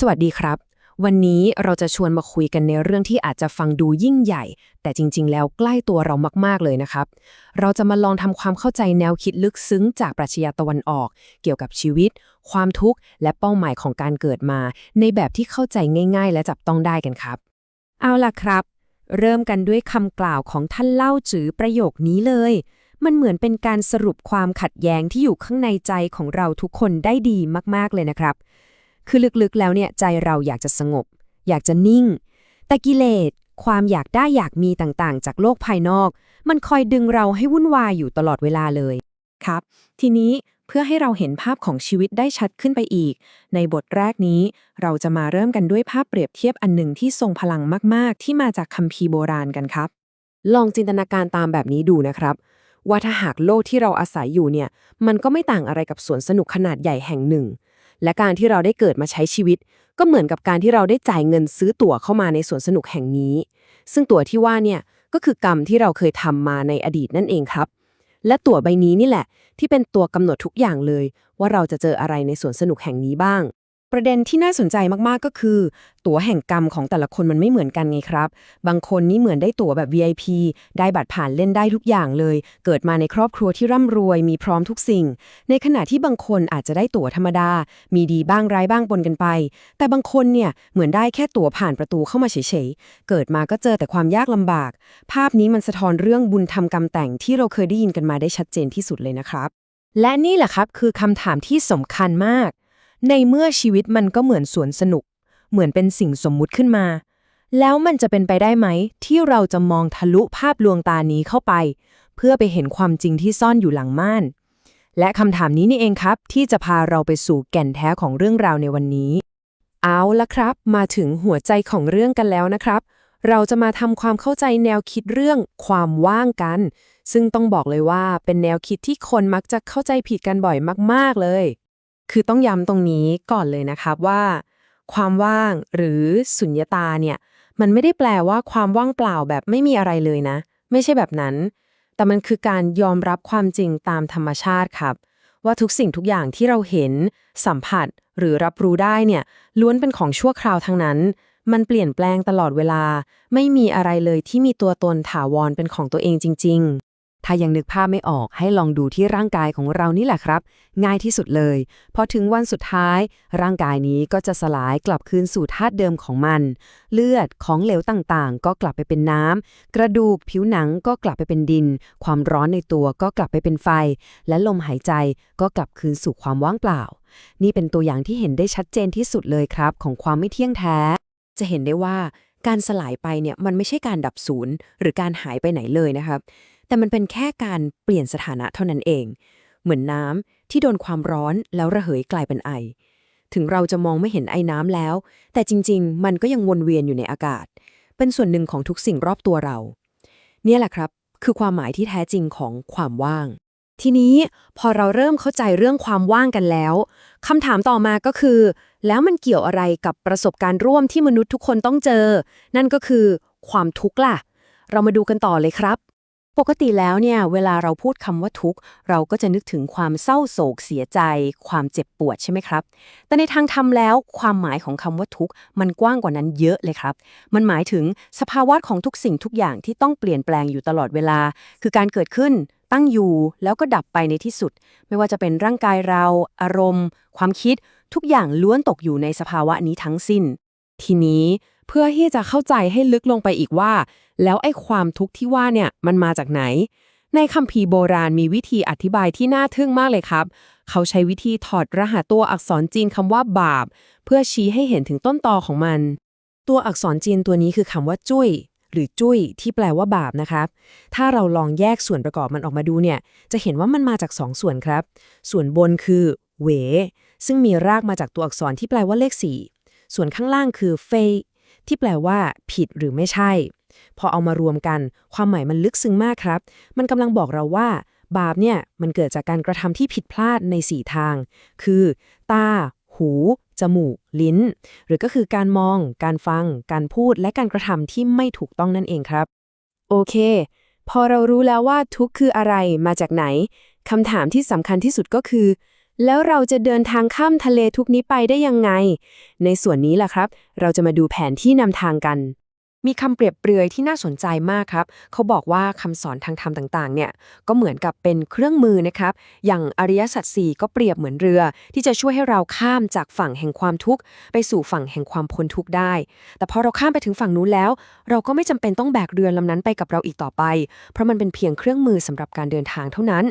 สวัสดีครับ วันนี้เราจะชวนมาคุยกันในเรื่องที่อาจจะฟังดูยิ่งใหญ่ แต่จริง ๆ แล้วใกล้ตัวเรามาก ๆ เลยนะครับ เราจะมาลองทำความเข้าใจแนวคิดลึกซึ้งจากปรัชญาตะวันออก เกี่ยวกับชีวิต ความทุกข์ และเป้าหมายของการเกิดมา ในแบบที่เข้าใจง่าย ๆ และจับต้องได้กันครับ เอาล่ะครับ เริ่มกันด้วยคำกล่าวของท่านเล่าจือประโยคนี้เลย มันเหมือนเป็นการสรุปความขัดแย้งที่อยู่ข้างในใจของเราทุกคนได้ดีมากๆเลยนะครับ คือลึกๆแล้วเนี่ยใจเราอยากจะสงบ อยากจะนิ่ง แต่กิเลสความอยากได้อยากมีต่างๆ จากโลกภายนอก มันคอยดึงเราให้วุ่นวายอยู่ตลอดเวลาเลยครับ ทีนี้เพื่อให้เราเห็นภาพของชีวิตได้ชัดขึ้นไปอีก ในบทแรกนี้ เราจะมาเริ่มกันด้วยภาพเปรียบเทียบอันหนึ่งที่ทรงพลังมาก ๆ ที่มาจากคัมภีร์โบราณกันครับ ลองจินตนาการตามแบบนี้ดูนะครับ ว่าถ้าหากโลกที่เราอาศัยอยู่เนี่ย มันก็ไม่ต่างอะไรกับสวนสนุกขนาดใหญ่แห่งหนึ่ง และการที่เราได้เกิดมาใช้ชีวิต ก็เหมือนกับการที่เราได้จ่ายเงินซื้อตั๋วเข้ามาในสวนสนุกแห่งนี้ ซึ่งตั๋วที่ว่าเนี่ยก็คือกรรมที่เราเคยทำมาในอดีตนั่นเองครับ และตั๋วใบนี้นี่แหละ ที่เป็นตัวกำหนดทุกอย่างเลย ว่าเราจะเจออะไรในสวนสนุกแห่งนี้บ้าง ประเด็นที่น่าสนใจมากๆก็คือ ตั๋วแห่งกรรมของแต่ละคนมันไม่เหมือนกันไงครับ บางคนนี่เหมือนได้ตั๋วแบบ VIP ได้บัตรผ่านเล่นได้ทุกอย่างเลย เกิดมาในครอบครัวที่ร่ำรวย มีพร้อมทุกสิ่ง ในขณะที่บางคนอาจจะได้ตั๋วธรรมดา มีดีบ้างร้ายบ้างปนกันไป แต่บางคนเนี่ยเหมือนได้แค่ตั๋วผ่านประตูเข้ามาเฉยๆ เกิดมาก็เจอแต่ความยากลำบาก ภาพนี้มันสะท้อนเรื่องบุญทำกรรมแต่งที่เราเคยได้ยินกันมาได้ชัดเจนที่สุดเลยนะครับ และนี่แหละครับคือคำถามที่สำคัญมาก ในเมื่อชีวิตมันก็เหมือนสวนสนุก เหมือนเป็นสิ่งสมมุติขึ้นมา แล้วมันจะเป็นไปได้ไหม ที่เราจะมองทะลุภาพลวงตานี้เข้าไป เพื่อไปเห็นความจริงที่ซ่อนอยู่หลังม่าน และคำถามนี้นี่เองครับ ที่จะพาเราไปสู่แก่นแท้ของเรื่องราวในวันนี้ เอาละครับ มาถึงหัวใจของเรื่องกันแล้วนะครับ เราจะมาทำความเข้าใจแนวคิดเรื่องความว่างกัน ซึ่งต้องบอกเลยว่าเป็นแนวคิดที่คนมักจะเข้าใจผิดกันบ่อยมาก ๆเลย คือต้องย้ำตรงนี้ก่อนเลยนะครับว่า ความว่างหรือสุญญตาเนี่ยมันไม่ได้แปลว่าความว่างเปล่าแบบไม่มีอะไรเลยนะ ไม่ใช่แบบนั้น แต่มันคือการยอมรับความจริงตามธรรมชาติครับ ว่าทุกสิ่งทุกอย่างที่เราเห็น สัมผัสหรือรับรู้ได้เนี่ยล้วนเป็นของชั่วคราวทั้งนั้น มันเปลี่ยนแปลงตลอดเวลา ไม่มีอะไรเลยที่มีตัวตนถาวรเป็นของตัวเองจริง ๆ ถ้ายังนึกภาพไม่ออกให้ลองดูที่ร่างกายของเรานี่แหละครับ ง่ายที่สุดเลย พอถึงวันสุดท้าย ร่างกายนี้ก็จะสลายกลับคืนสู่ธาตุเดิมของมัน เลือดของเหลวต่างๆ ก็กลับไปเป็นน้ำ กระดูกผิวหนังก็กลับไปเป็นดิน ความร้อนในตัวก็กลับไปเป็นไฟ และลมหายใจก็กลับคืนสู่ความว่างเปล่า นี่เป็นตัวอย่างที่เห็นได้ชัดเจนที่สุดเลยครับ ของความไม่เที่ยงแท้ จะเห็นได้ว่าการสลายไปเนี่ยมันไม่ใช่การดับสูญหรือการหายไปไหนเลยนะครับ แต่มันเป็นแค่การเปลี่ยนสถานะเท่านั้นเอง เหมือนน้ำที่โดนความร้อนแล้วระเหยกลายเป็นไอ ถึงเราจะมองไม่เห็นไอน้ำแล้ว แต่จริง ๆ มันก็ยังวนเวียนอยู่ในอากาศ เป็นส่วนหนึ่งของทุกสิ่งรอบตัวเรา เนี่ยแหละครับ คือความหมายที่แท้จริงของความว่าง ทีนี้พอเราเริ่มเข้าใจเรื่องความว่างกันแล้วคำถามต่อมาก็คือ แล้วมันเกี่ยวอะไรกับประสบการณ์ร่วมที่มนุษย์ทุกคนต้องเจอ นั่นก็คือความทุกข์ล่ะ เรามาดูกันต่อเลยครับ ปกติแล้วเนี่ยเวลาเราพูดคำว่าทุกข์ เราก็จะนึกถึงความเศร้าโศกเสียใจ ความเจ็บปวดใช่ไหมครับ แต่ในทางธรรมแล้วความหมายของคำว่าทุกข์มันกว้างกว่านั้นเยอะเลยครับ มันหมายถึงสภาวะของทุกสิ่งทุกอย่างที่ต้องเปลี่ยนแปลงอยู่ตลอดเวลา คือการเกิดขึ้น ตั้งอยู่แล้วก็ดับไปในที่สุด ไม่ว่าจะเป็นร่างกายเรา อารมณ์ ความคิด ทุกอย่างล้วนตกอยู่ในสภาวะนี้ทั้งสิ้น ทีนี้เพื่อที่จะเข้าใจให้ลึกลงไปอีกว่า แล้วไอ้ความทุกข์ที่ว่าเนี่ยมันมาจากไหน ในคัมภีร์โบราณมีวิธีอธิบายที่น่าทึ่งมากเลยครับ เขาใช้วิธีถอดรหัสตัวอักษรจีนคำว่าบาป เพื่อชี้ให้เห็นถึงต้นตอของมัน ตัวอักษรจีนตัวนี้คือคำว่าจุ้ยหรือจุ้ยที่แปลว่าบาปนะครับ ถ้าเราลองแยกส่วนประกอบมันออกมาดูเนี่ย จะเห็นว่ามันมาจากสองส่วนครับ ส่วนบนคือเหวซึ่งมีรากมาจากตัวอักษรที่แปลว่าเลขสี่ ส่วนข้างล่างคือเฟยที่แปลว่า ผิดหรือไม่ใช่ พอเอามารวมกัน ความหมายมันลึกซึ้งมากครับ มันกำลังบอกเราว่า บาปเนี่ยมันเกิดจากการกระทำที่ผิดพลาดใน4ทาง คือ ตา หู จมูก ลิ้น หรือก็คือการมอง การฟัง การพูด และการกระทำที่ไม่ถูกต้องนั่นเองครับ โอเคพอเรารู้แล้วว่าทุกข์คืออะไรมาจากไหนคำถามที่สำคัญที่สุดก็คือ แล้วเราจะเดินทางข้ามทะเลทุกนี้ไปได้ยังไง ในส่วนนี้แหละครับ เราจะมาดูแผนที่นำทางกัน มีคำเปรียบเปรยที่น่าสนใจมากครับ เขาบอกว่าคำสอนทางธรรมต่างๆ เนี่ย ก็เหมือนกับเป็นเครื่องมือนะครับ อย่างอริยสัจสี่ก็เปรียบเหมือนเรือ ที่จะช่วยให้เราข้ามจากฝั่งแห่งความทุกข์ ไปสู่ฝั่งแห่งความพ้นทุกข์ได้ แต่พอเราข้ามไปถึงฝั่งนู้นแล้ว เราก็ไม่จำเป็นต้องแบกเรือลำนั้นไปกับเราอีกต่อไป เพราะมันเป็นเพียงเครื่องมือสำหรับการเดินทางเท่านั้น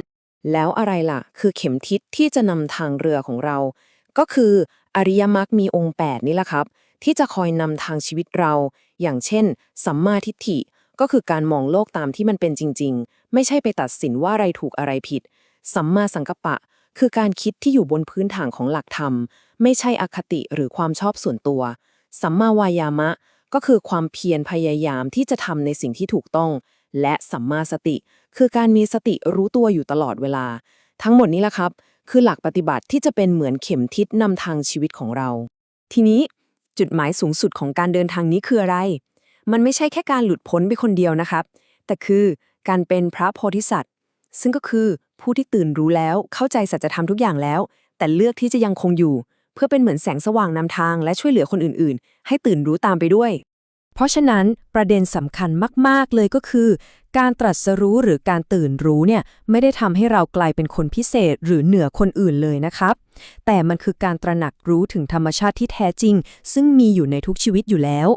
แล้วอะไรล่ะ คือเข็มทิศที่จะนำทางเรือของเรา ก็คืออริยมรรคมีองค์ 8 นี่แหละครับ ที่จะคอยนำทางชีวิตเรา อย่างเช่น สัมมาทิฏฐิ ก็คือการมองโลกตามที่มันเป็นจริง ๆ ไม่ใช่ไปตัดสินว่าอะไรถูกอะไรผิด สัมมาสังกัปปะ คือการคิดที่อยู่บนพื้นฐานของหลักธรรม ไม่ใช่อคติหรือความชอบส่วนตัว สัมมาวายามะ ก็คือความเพียรพยายามที่จะทำในสิ่งที่ถูกต้อง และสัมมาสติ คือการมีสติรู้ตัวอยู่ตลอดเวลา ทั้งหมดนี้แหละครับ คือหลักปฏิบัติที่จะเป็นเหมือนเข็มทิศนำทางชีวิตของเรา ทีนี้จุดหมายสูงสุดของการเดินทางนี้คืออะไร มันไม่ใช่แค่การหลุดพ้นไปคนเดียวนะครับ แต่คือการเป็นพระโพธิสัตว์ ซึ่งก็คือผู้ที่ตื่นรู้แล้วเข้าใจสัจธรรมทุกอย่างแล้ว แต่เลือกที่จะยังคงอยู่ เพื่อเป็นเหมือนแสงสว่างนำทางและช่วยเหลือคนอื่น ๆ ให้ตื่นรู้ตามไปด้วย เพราะฉะนั้นประเด็นสำคัญมาก ๆ เลยก็คือ การตรัสรู้หรือการตื่นรู้เนี่ยไม่ได้ทำให้เรากลายเป็นคนพิเศษหรือเหนือคนอื่นเลยนะครับ แต่มันคือการตระหนักรู้ถึงธรรมชาติที่แท้จริง ซึ่งมีอยู่ในทุกชีวิตอยู่แล้ว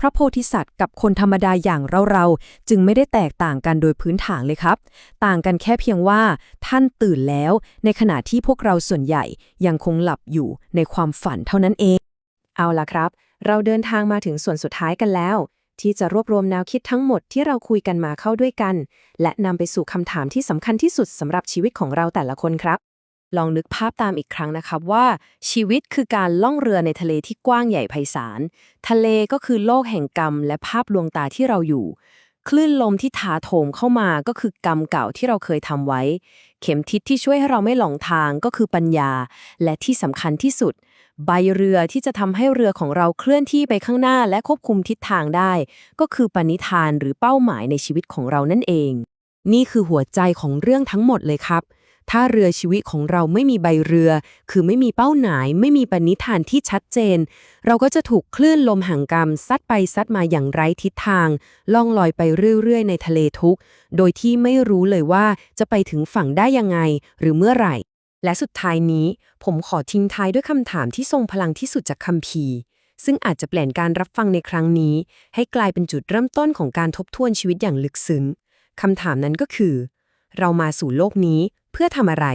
พระโพธิสัตว์กับคนธรรมดาอย่างเราๆ จึงไม่ได้แตกต่างกันโดยพื้นฐานเลยครับ ต่างกันแค่เพียงว่า ท่านตื่นแล้ว ในขณะที่พวกเราส่วนใหญ่ยังคงหลับอยู่ในความฝันเท่านั้นเอง เอาล่ะครับ เราเดินทางมาถึงส่วนสุดท้ายกันแล้ว ที่จะรวบรวมแนวคิดทั้งหมดที่เราคุยกันมาเข้าด้วยกัน และนำไปสู่คำถามที่สำคัญที่สุดสำหรับชีวิตของเราแต่ละคนครับ ลองนึกภาพตามอีกครั้งนะครับว่า ชีวิตคือการล่องเรือในทะเลที่กว้างใหญ่ไพศาล ทะเลก็คือโลกแห่งกรรม และภาพลวงตาที่เราอยู่ คลื่นลมที่ถาโถมเข้ามาก็คือกรรมเก่าที่เราเคยทำไว้ เข็มทิศที่ช่วยให้เราไม่หลงทางก็คือปัญญา และที่สำคัญที่สุด ใบเรือที่จะทำให้เรือของเราเคลื่อนที่ไปข้างหน้าและควบคุมทิศทางได้ ก็คือปณิธานหรือเป้าหมายในชีวิตของเรานั่นเอง นี่คือหัวใจของเรื่องทั้งหมดเลยครับ ถ้าเรือชีวิตของเราไม่มีใบเรือ คือไม่มีเป้าหมาย ไม่มีปณิธานที่ชัดเจน เราก็จะถูกคลื่นลมห่างกรรมซัดไปซัดมาอย่างไร้ทิศทาง ล่องลอยไปเรื่อยๆ ในทะเลทุกข์โดยที่ไม่รู้เลยว่าจะไปถึงฝั่งได้ยังไง หรือเมื่อไหร่ และสุดท้ายนี้ ผมขอทิ้งท้ายด้วยคำถามที่ทรงพลังที่สุดจากคัมภีร์ซึ่งอาจจะเปลี่ยนการรับฟังในครั้งนี้ ให้กลายเป็นจุดเริ่มต้นของการทบทวนชีวิตอย่างลึกซึ้งคำถามนั้นก็คือ เรามาสู่โลกนี้ เพื่อทำอะไร